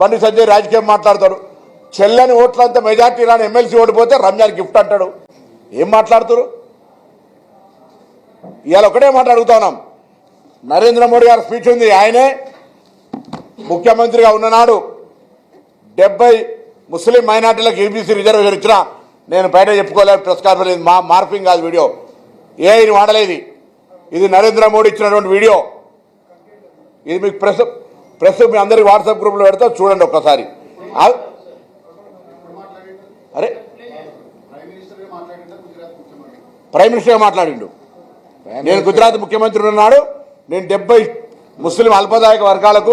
బండి సంజయ్ రాజకీయం మాట్లాడతాడు. చెల్లని ఓట్లంతా మెజార్టీ రాని ఎమ్మెల్సీ ఓడిపోతే రంజాన్ గిఫ్ట్ అంటాడు. ఏం మాట్లాడుతురు? ఇవాళ ఒకటే మాట అడుగుతున్నాం నరేంద్ర మోడీ గారి స్పీచ్ ఉంది. ఆయనే ముఖ్యమంత్రిగా ఉన్ననాడు డెబ్బై ముస్లిం మైనార్టీలకు ఈబీసీ రిజర్వేషన్ ఇచ్చిన నేను బయట చెప్పుకోలేదు ప్రెస్ కాన్ఫరెన్స్ మా మార్పింగ్ కాదు వీడియో. ఏ వాడలేదు. ఇది నరేంద్ర మోడీ ఇచ్చినటువంటి వీడియో. ఇది మీకు ప్రెస్ ప్రస్తుతం మీ అందరికి వాట్సాప్ గ్రూప్లో పెడతా చూడండి ఒక్కసారి. అరే? ప్రైమ్ మినిస్టర్గా మాట్లాడిండు. నేను గుజరాత్ ముఖ్యమంత్రి ఉన్నాడు. నేను డెబ్బై ముస్లిం అల్పదాయక వర్గాలకు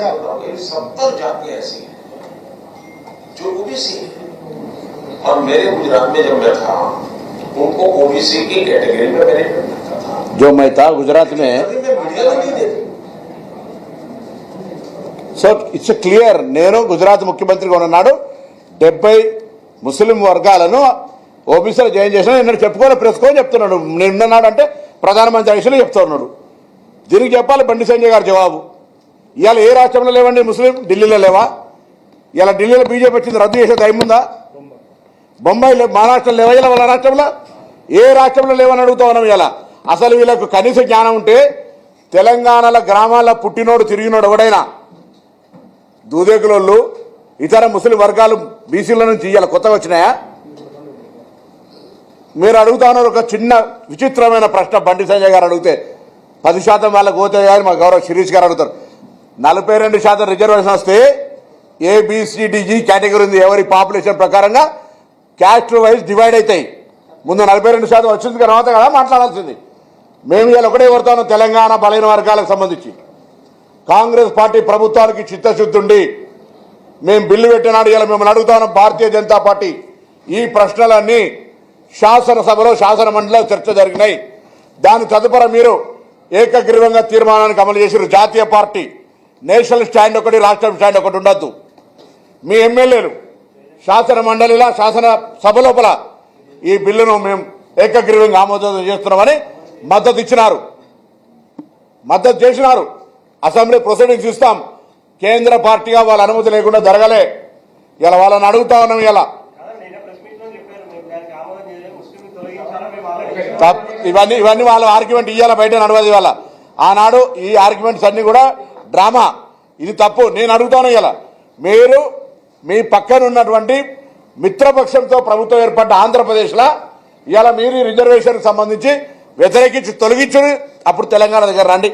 बताऊं कि सत्तर जातियां ऐसी हैं जो ओबीसी हैं और मेरे गुजरात में जब मैं था उनको ओबीसी की कैटेगरी में मैंने रखा था जो मैं था गुजरात में कभी मैं मीडिया में नहीं देखी సో ఇట్స్ క్లియర్ నేను గుజరాత్ ముఖ్యమంత్రిగా ఉన్నాడు డెబ్బై ముస్లిం వర్గాలను ఓబీసీలో జాయిన్ చేసిన నేను చెప్పుకోలే ప్రెస్కోని చెప్తున్నాడు నేను ఉన్నాడు అంటే ప్రధానమంత్రి విషయంలో చెప్తున్నాడు దీనికి చెప్పాలి బండి సంజయ్ గారు జవాబు ఇవాళ ఏ రాష్ట్రంలో లేవండి ముస్లిం? ఢిల్లీలో లేవా? ఇలా ఢిల్లీలో బీజేపీ వచ్చింది రద్దు చేసే టైం ఉందా? బొంబాయి లే- మహారాష్ట్రలో లేవా ఇలా వాళ్ళ రాష్ట్రంలో? ఏ రాష్ట్రంలో లేవని అడుగుతా ఉన్నాం ఇలా అసలు వీళ్ళకు కనీస జ్ఞానం ఉంటే తెలంగాణలో గ్రామాల పుట్టినోడు తిరిగినోడు ఎవడైనా? దూదేకులోళ్ళు ఇతర ముస్లిం వర్గాలు బీసీల నుంచి ఇవాళ కొత్తగా వచ్చినాయా? మీరు అడుగుతా ఉన్నారు ఒక చిన్న విచిత్రమైన ప్రశ్న బండి సంజయ్ గారు అడిగితే. పది శాతం వాళ్ళకి పోతే కానీ మా గౌరవ శిరీష్ గారు అడుగుతారు. నలభై రెండు శాతం రిజర్వేషన్ వస్తే ఏబిసిడిజి e కేటగిరీ ఉంది. ఎవరి పాపులేషన్ ప్రకారంగా క్యాస్ట్ వైజ్ డివైడ్ అవుతాయి ముందు నలభై రెండు శాతం వచ్చింది తర్వాత కదా మాట్లాడాల్సింది. మేము ఇవాళ ఒకటే కోరుతాను తెలంగాణ బలైన వర్గాలకు సంబంధించి. కాంగ్రెస్ పార్టీ ప్రభుత్వానికి చిత్తశుద్ధి ఉండి మేము బిల్లు పెట్టినాడు ఇలా మిమ్మల్ని అడుగుతాను భారతీయ జనతా పార్టీ. ఈ ప్రశ్నలన్నీ శాసనసభలో శాసన మండలిలో చర్చ జరిగినాయి. దాని తదుపరి మీరు ఏకగ్రీవంగా తీర్మానానికి అమలు చేసిన జాతీయ పార్టీ. నేషనల్ స్టాండ్ ఒకటి రాష్ట్ర స్టాండ్ ఒకటి ఉండద్దు. మీ ఎమ్మెల్యేలు శాసన మండలిలా శాసన సభ లోపల ఈ బిల్లును మేము ఏకగ్రీవంగా ఆమోదం చేస్తున్నామని మద్దతు ఇచ్చినారు. మద్దతు చేసినారు. అసెంబ్లీ ప్రొసీడింగ్స్ ఇస్తాం కేంద్ర పార్టీగా వాళ్ళ అనుమతి లేకుండా జరగలే. ఇలా వాళ్ళని అడుగుతా ఉన్నాం ఇలా ఇవన్నీ ఇవన్నీ వాళ్ళ ఆర్గ్యుమెంట్ ఇవ్వాలి బయట నడవదు ఇవాళ. ఆనాడు ఈ ఆర్గ్యుమెంట్స్ అన్ని కూడా డ్రామా. ఇది తప్పు. నేను అడుగుతాను ఇలా. మీరు మీ పక్కన ఉన్నటువంటి మిత్రపక్షంతో ప్రభుత్వం ఏర్పడ్డ ఆంధ్రప్రదేశ్లో ఇవాళ మీరు ఈ రిజర్వేషన్కి సంబంధించి వ్యతిరేకించి తొలగించుని అప్పుడు తెలంగాణ దగ్గర రండి.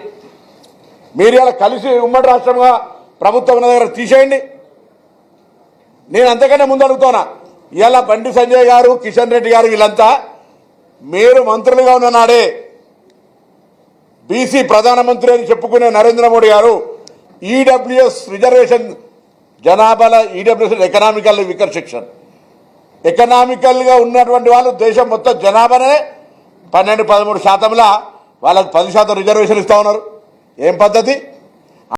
మీరు ఇలా కలిసి ఉమ్మడి రాష్ట్రంగా ప్రభుత్వం ఉన్న దగ్గర తీసేయండి. నేను అంతకన్నా ముందు అడుగుతున్నా ఇలా బండి సంజయ్ గారు కిషన్ రెడ్డి గారు వీళ్ళంతా మీరు మంత్రులుగా ఉన్న నాడే బీసీ ప్రధానమంత్రి అని చెప్పుకునే నరేంద్ర మోడీ గారు ఈడబ్ల్యూఎస్ రిజర్వేషన్ జనాభాల ఈడబ్ల్యూఎస్ ఎకనామికల్ వికర్ సెక్షన్ ఎకనామికల్గా ఉన్నటువంటి వాళ్ళు దేశం మొత్తం జనాభానే పన్నెండు పదమూడు శాతంలో వాళ్ళకి పది శాతం రిజర్వేషన్ ఇస్తూ ఉన్నారు. ఏం పద్ధతి?